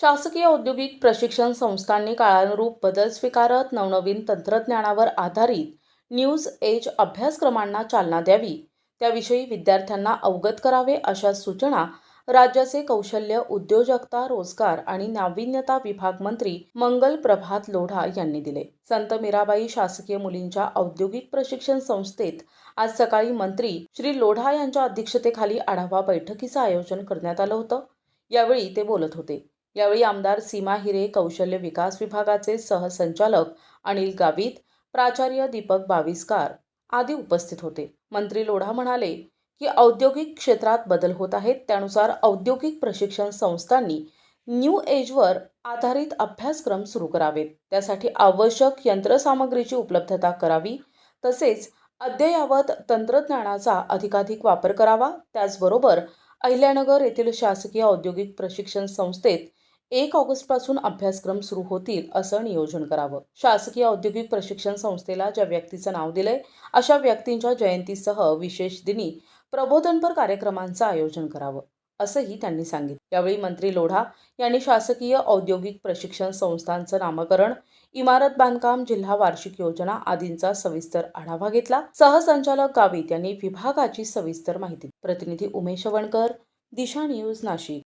शासकीय औद्योगिक प्रशिक्षण संस्थांनी काळानुरूप बदल स्वीकारत नवनवीन तंत्रज्ञानावर आधारित न्यूज एज अभ्यासक्रमांना चालना द्यावी. त्याविषयी विद्यार्थ्यांना अवगत करावे अशा सूचना राज्याचे कौशल्य उद्योजकता रोजगार आणि नाविन्यता विभाग मंत्री मंगल प्रभात लोढा यांनी दिले. संत मीराबाई शासकीय मुलींच्या औद्योगिक प्रशिक्षण संस्थेत आज सकाळी मंत्री श्री लोढा यांच्या अध्यक्षतेखाली आढावा बैठकीचं आयोजन करण्यात आलं होतं. यावेळी ते बोलत होते. यावेळी आमदार सीमा हिरे कौशल्य विकास विभागाचे सहसंचालक अनिल गावित प्राचार्य दीपक बाविस्कार आदी उपस्थित होते. मंत्री लोढा म्हणाले की औद्योगिक क्षेत्रात बदल होत आहेत. त्यानुसार औद्योगिक प्रशिक्षण संस्थांनी न्यू एजवर आधारित अभ्यासक्रम सुरू करावेत. त्यासाठी आवश्यक यंत्रसामग्रीची उपलब्धता करावी. तसेच अद्ययावत तंत्रज्ञानाचा अधिकाधिक वापर करावा. त्याचबरोबर अहिल्यानगर येथील शासकीय औद्योगिक प्रशिक्षण संस्थेत एक ऑगस्टपासून अभ्यासक्रम सुरू होतील असं नियोजन करावं. शासकीय औद्योगिक प्रशिक्षण संस्थेला ज्या व्यक्तीचं नाव दिलंय अशा व्यक्तींच्या जयंतीसह विशेष दिनी प्रबोधनपर कार्यक्रमांचं आयोजन करावं असंही त्यांनी सांगितलं. यावेळी मंत्री लोढा यांनी शासकीय औद्योगिक प्रशिक्षण संस्थांचं नामकरण इमारत बांधकाम जिल्हा वार्षिक योजना आदींचा सविस्तर आढावा घेतला. सहसंचालक गावित यांनी विभागाची सविस्तर माहिती. प्रतिनिधी उमेश वणकर दिशा न्यूज नाशिक.